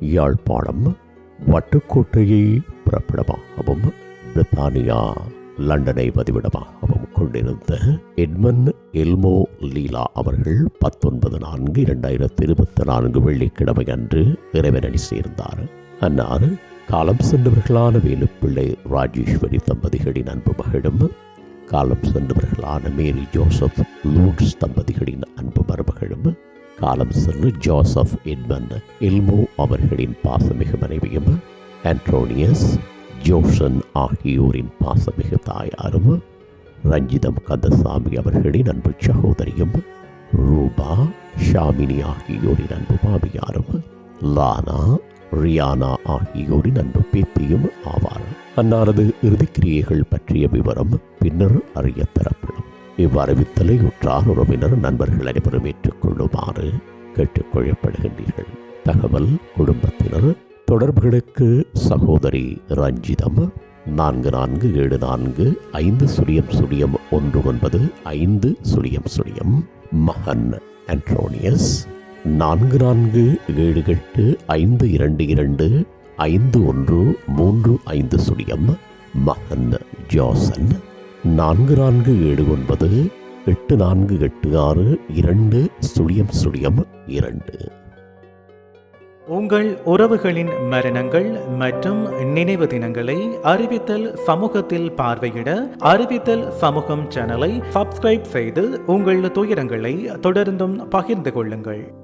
யாழ்ப்பாணம் வட்டுக்கோட்டையை பிறப்பிடமாகவும் பிரித்தானியா லண்டனை பதிவிடமாகவும் கொண்டிருந்த எட்மன் எல்மோ லீலா அவர்கள் பத்தொன்பது நான்கு இரண்டாயிரத்தி இருபத்தி நான்கு வெள்ளிக்கிழமை அன்று இறைவனடி சேர்ந்தார். அன்னார் காலம் சென்றவர்களான வேலுப்பிள்ளை ராஜேஸ்வரி தம்பதிகளின் அன்பு மகளும் காலம் சென்றவர்களான மேரி ஜோசப் லூட்ஸ் தம்பதிகளின் அன்பு மருமகளும் காலம் சென்று ஜோசப் எட்மன் எல்மோ அவர்களின் பாசமிகு மனைவியும் ஆண்ட்ரோனியஸ் ஜோஷன் ஆகியோரின் பாசமிகு தாயாரும் ரஞ்சிதம் கந்தசாமி அவர்களின் அன்பு சகோதரியும் ரூபா ஷாமினி ஆகியோரின் அன்பு மாமியாரும் லானா ரியானா ஆகியோரின் அன்பு பேத்தியும் ஆவார். அன்னாரது இறுதிக்கிரியைகள் பற்றிய விவரம் பின்னர் அறிய இவ்வறிவித்தலை உற்றார் உறவினர் நண்பர்கள் அனைவரும் ஏற்றுக்கொள்ளுமாறு கேட்டுக்கொள்ளப்படுகின்றீர்கள். தகவல் குடும்பத்தினர் தொடர்புகளுக்கு சகோதரி ரஞ்சிதம் நான்கு நான்கு ஏழு நான்கு ஐந்து சுழியம் சுழியம் ஒன்று ஒன்பது ஐந்து சுழியம் சுழியம். மகன் அண்ட்ரோனியஸ் நான்கு நான்கு ஏழு எட்டு ஐந்து இரண்டு இரண்டு ஐந்து ஒன்று மூன்று ஐந்து சுழியம். மகன் ஜோசன் நான்கு நான்கு ஏழு ஒன்பது எட்டு நான்கு எட்டு ஆறு இரண்டு சுழியம் சுழியம் இரண்டு. உங்கள் உறவுகளின் மரணங்கள் மற்றும் நினைவு தினங்களை அறிவித்தல் சமூகத்தில் பார்வையிட அறிவித்தல் சமூகம் சேனலை சப்ஸ்கிரைப் செய்து உங்கள் துயரங்களை தொடர்ந்தும் பகிர்ந்து கொள்ளுங்கள்.